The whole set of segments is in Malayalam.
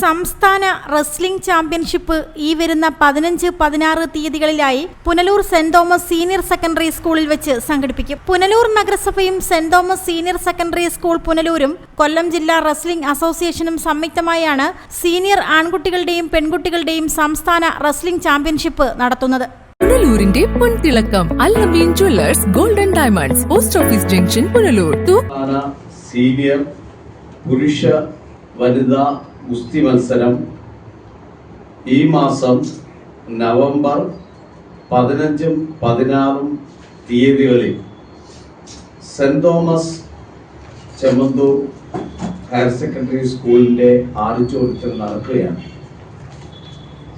സംസ്ഥാന റെസ്ലിംഗ് ചാമ്പ്യൻഷിപ്പ് ഈ വരുന്ന പതിനഞ്ച് പതിനാറ് തീയതികളിലായി Punalur saint Thomas senior secondary സ്കൂളിൽ വെച്ച് സംഘടിപ്പിക്കും. പുനലൂർ നഗരസഭയും saint Thomas senior secondary school പുനലൂരും Kollam ജില്ലാ റെസ്ലിംഗ് അസോസിയേഷനും സംയുക്തമായാണ് സീനിയർ ആൺകുട്ടികളുടെയും പെൺകുട്ടികളുടെയും സംസ്ഥാന റെസ്ലിംഗ് ചാമ്പ്യൻഷിപ്പ് നടത്തുന്നത്. പുനലൂരിന്റെ പൊൻതിളക്കം Allameen jewellers golden diamonds post office junction Punalur. Senior പുരുഷ വനിതാ ഗുസ്തി മത്സരം ഈ മാസം നവംബർ പതിനഞ്ചും പതിനാറും തീയതികളിൽ saint Thomas Chemmanthoor higher secondary സ്കൂളിന്റെ ആഡിറ്റോറിയത്തിൽ നടക്കുകയാണ്.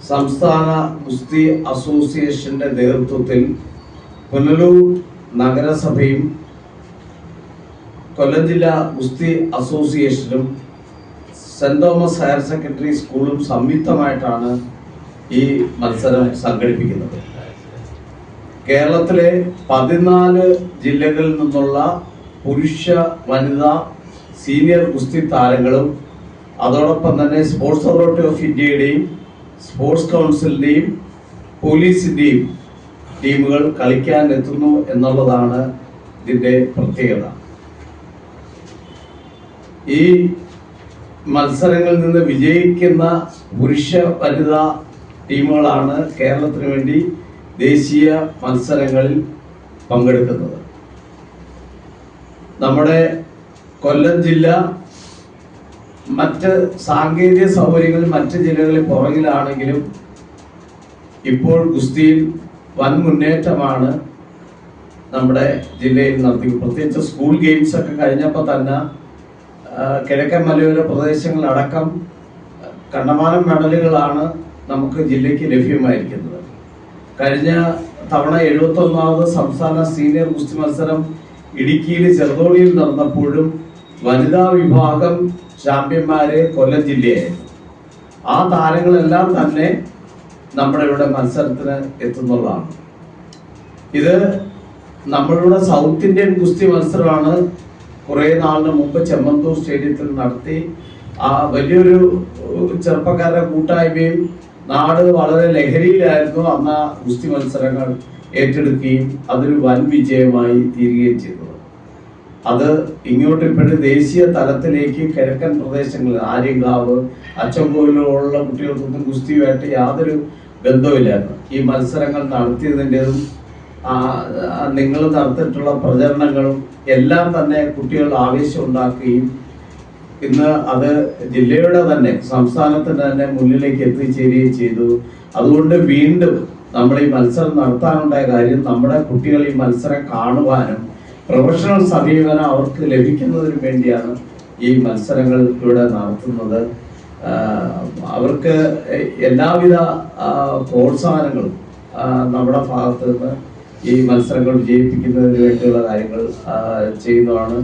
സംസ്ഥാന ഗുസ്തി അസോസിയേഷന്റെ നേതൃത്വത്തിൽ പുനലൂർ നഗരസഭയും കൊല്ലം ജില്ലാ ഗുസ്തി അസോസിയേഷനും സെന്റ് തോമസ് ഹയർ സെക്കൻഡറി സ്കൂളും സംയുക്തമായിട്ടാണ് ഈ മത്സരം സംഘടിപ്പിക്കുന്നത്. കേരളത്തിലെ പതിനാല് ജില്ലകളിൽ നിന്നുള്ള പുരുഷ വനിതാ സീനിയർ ഗുസ്തി താരങ്ങളും അതോടൊപ്പം തന്നെ സ്പോർട്സ് അതോറിറ്റി ഓഫ് ഇന്ത്യയുടെയും സ്പോർട്സ് കൗൺസിലിന്റെയും പോലീസിന്റെയും ടീമുകൾ കളിക്കാൻ എത്തുന്നു എന്നുള്ളതാണ് ഇതിന്റെ പ്രത്യേകത. ഈ മത്സരങ്ങളിൽ നിന്ന് വിജയിക്കുന്ന പുരുഷ വനിതാ ടീമുകളാണ് കേരളത്തിന് വേണ്ടി ദേശീയ മത്സരങ്ങളിൽ പങ്കെടുക്കുന്നത്. നമ്മുടെ കൊല്ലം ജില്ല മറ്റ് സാങ്കേതിക സൗകര്യങ്ങൾ മറ്റ് ജില്ലകളിൽ പുറകിലാണെങ്കിലും ഇപ്പോൾ ഗുസ്തിയിൽ വൻ മുന്നേറ്റമാണ് നമ്മുടെ ജില്ലയിൽ നടത്തി പ്രത്യേകിച്ച് സ്കൂൾ ഗെയിംസ് ഒക്കെ കഴിഞ്ഞപ്പോൾ തന്നെ കിഴക്കൻ മലയോര പ്രദേശങ്ങളടക്കം കണ്ടമാനം മെഡലുകളാണ് നമുക്ക് ജില്ലയ്ക്ക് ലഭ്യമായിരിക്കുന്നത്. കഴിഞ്ഞ തവണ എഴുപത്തി ഒന്നാമത് സംസ്ഥാന സീനിയർ ഗുസ്തി മത്സരം ഇടുക്കിയിൽ ചെറുതോണിയിൽ നടന്നപ്പോഴും വനിതാ വിഭാഗം ചാമ്പ്യന്മാരെ കൊല്ലം ജില്ലയായിരുന്നു. ആ താരങ്ങളെല്ലാം തന്നെ നമ്മുടെ ഇവിടെ മത്സരത്തിന് എത്തുന്നതാണ് ഇത് നമ്മളുടെ സൗത്ത് ഇന്ത്യൻ ഗുസ്തി മത്സരമാണ് കുറെ നാളിന് മുമ്പ് ചെമ്മന്തൂർ സ്റ്റേഡിയത്തിൽ നടത്തി ആ വലിയൊരു ചെറുപ്പക്കാരുടെ കൂട്ടായ്മയും നാട് വളരെ ലഹരിയിലായിരുന്നു അന്ന് ഗുസ്തി മത്സരങ്ങൾ ഏറ്റെടുക്കുകയും അതൊരു വൻ വിജയമായി തീരുകയും ചെയ്തത്. അത് ഇങ്ങോട്ട് ഇപ്പോഴും ദേശീയ തലത്തിലേക്ക് കിഴക്കൻ പ്രദേശങ്ങളിൽ ആര്യങ്കാവ് അച്ചൻകോവിലുള്ള കുട്ടികൾക്കൊന്നും ഗുസ്തിയുമായിട്ട് യാതൊരു ബന്ധവുമില്ലായിരുന്നു. ഈ മത്സരങ്ങൾ നടത്തിയതിന്റെതും നിങ്ങൾ നടത്തിയിട്ടുള്ള പ്രചരണങ്ങളും എല്ലാം തന്നെ കുട്ടികൾ ആവേശം ഉണ്ടാക്കുകയും ഇന്ന് അത് ജില്ലയുടെ തന്നെ സംസ്ഥാനത്തിന്റെ തന്നെ മുന്നിലേക്ക് എത്തിച്ചേരുകയും ചെയ്തു. അതുകൊണ്ട് വീണ്ടും നമ്മൾ ഈ മത്സരം നടത്താനുണ്ടായ കാര്യം നമ്മുടെ കുട്ടികൾ ഈ മത്സരം കാണുവാനും പ്രൊഫഷണൽ സമീപനം അവർക്ക് ലഭിക്കുന്നതിന് വേണ്ടിയാണ് ഈ മത്സരങ്ങൾ ഇവിടെ നടത്തുന്നത്. അവർക്ക് എല്ലാവിധ പ്രോത്സാഹനങ്ങളും നമ്മുടെ ഭാഗത്ത് നിന്ന് ഈ മത്സരങ്ങൾ വിജയിപ്പിക്കുന്നതിന് വേണ്ടിയുള്ള കാര്യങ്ങൾ ചെയ്യുന്നതാണ്.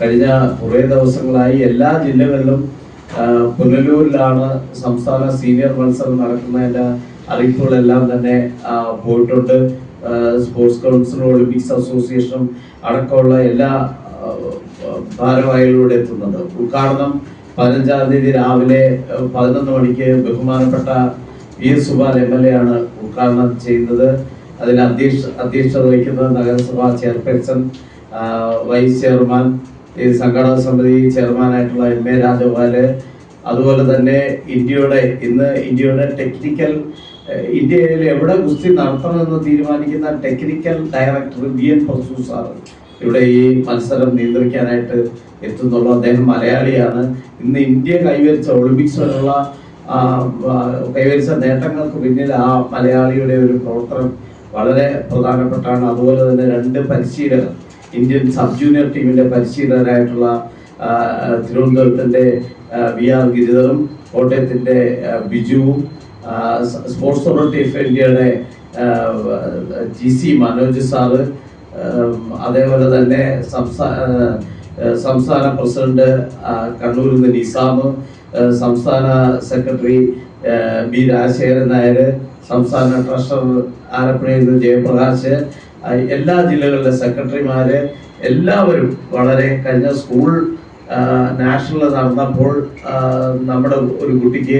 കഴിഞ്ഞ കുറേ ദിവസങ്ങളായി എല്ലാ ജില്ലകളിലും പുനലൂരിലാണ് സംസ്ഥാന സീനിയർ മത്സരം നടക്കുന്നതിന്റെ അറിയിപ്പുകളെല്ലാം തന്നെ പോയിട്ടുണ്ട്. സ്പോർട്സ് കൗൺസിലും ഒളിമ്പിക്സ് അസോസിയേഷനും അടക്കമുള്ള എല്ലാ ഭാരവാഹികളിലൂടെ എത്തുന്നത് ഉദ്ഘാടനം പതിനഞ്ചാം തീയതി രാവിലെ പതിനൊന്ന് മണിക്ക് ബഹുമാനപ്പെട്ട V Subal M L A ആണ് ഉദ്ഘാടനം ചെയ്യുന്നത്. അതിൽ അധ്യക്ഷ അധ്യക്ഷത വഹിക്കുന്നത് നഗരസഭാ ചെയർപേഴ്സൺ വൈസ് ചെയർമാൻ ഈ സംഘടനാ സമിതി ചെയർമാനായിട്ടുള്ള എം എ രാജഗോപാൽ അതുപോലെ തന്നെ ഇന്ത്യയുടെ ഇന്ന് ഇന്ത്യയുടെ ടെക്നിക്കൽ ഇന്ത്യയിൽ എവിടെ ഗുസ്തി നടത്തണമെന്ന് തീരുമാനിക്കുന്ന technical director V N Prasu sir ഇവിടെ ഈ മത്സരം നിയന്ത്രിക്കാനായിട്ട് എത്തുന്നുള്ളൂ. അദ്ദേഹം മലയാളിയാണ്. ഇന്ന് ഇന്ത്യ കൈവരിച്ച ഒളിമ്പിക്സിലുള്ള കൈവരിച്ച നേട്ടങ്ങൾക്ക് പിന്നിൽ ആ മലയാളിയുടെ ഒരു പ്രവർത്തനം വളരെ പ്രധാനപ്പെട്ടാണ്. അതുപോലെ തന്നെ രണ്ട് പരിശീലകർ ഇന്ത്യൻ സബ് ജൂനിയർ ടീമിന്റെ പരിശീലകരായിട്ടുള്ള തിരുവനന്തപുരത്തിന്റെ വി ആർ ഗിരിധറും കോട്ടയത്തിന്റെ ബിജുവും സ്പോർട്സ് അതോറിറ്റി ഓഫ് ഇന്ത്യയുടെ ജി സി മനോജ് സാറ് അതേപോലെ തന്നെ സംസ്ഥാന പ്രസിഡന്റ് കണ്ണൂരിൽ നിന്ന് നിസാം സംസ്ഥാന സെക്രട്ടറി ബി രാജശേഖരൻ നായർ സംസ്ഥാന ട്രഷറർ ആലപ്പുഴയിൽ നിന്ന് ജയപ്രകാശ് എല്ലാ ജില്ലകളിലെ സെക്രട്ടറിമാര് എല്ലാവരും വളരെ കഴിഞ്ഞ സ്കൂൾ നാഷണൽ നടന്നപ്പോൾ നമ്മുടെ ഒരു കുട്ടിക്ക്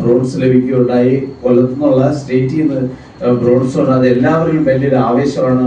ബ്രോൺസ് ലഭിക്കുകയുണ്ടായി. കൊല്ലത്തുനിന്നുള്ള സ്റ്റേറ്റിൽ നിന്ന് ബ്രോൺസ് ഉണ്ട് അത് എല്ലാവരിലും വലിയൊരു ആവേശമാണ്.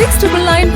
six triple nine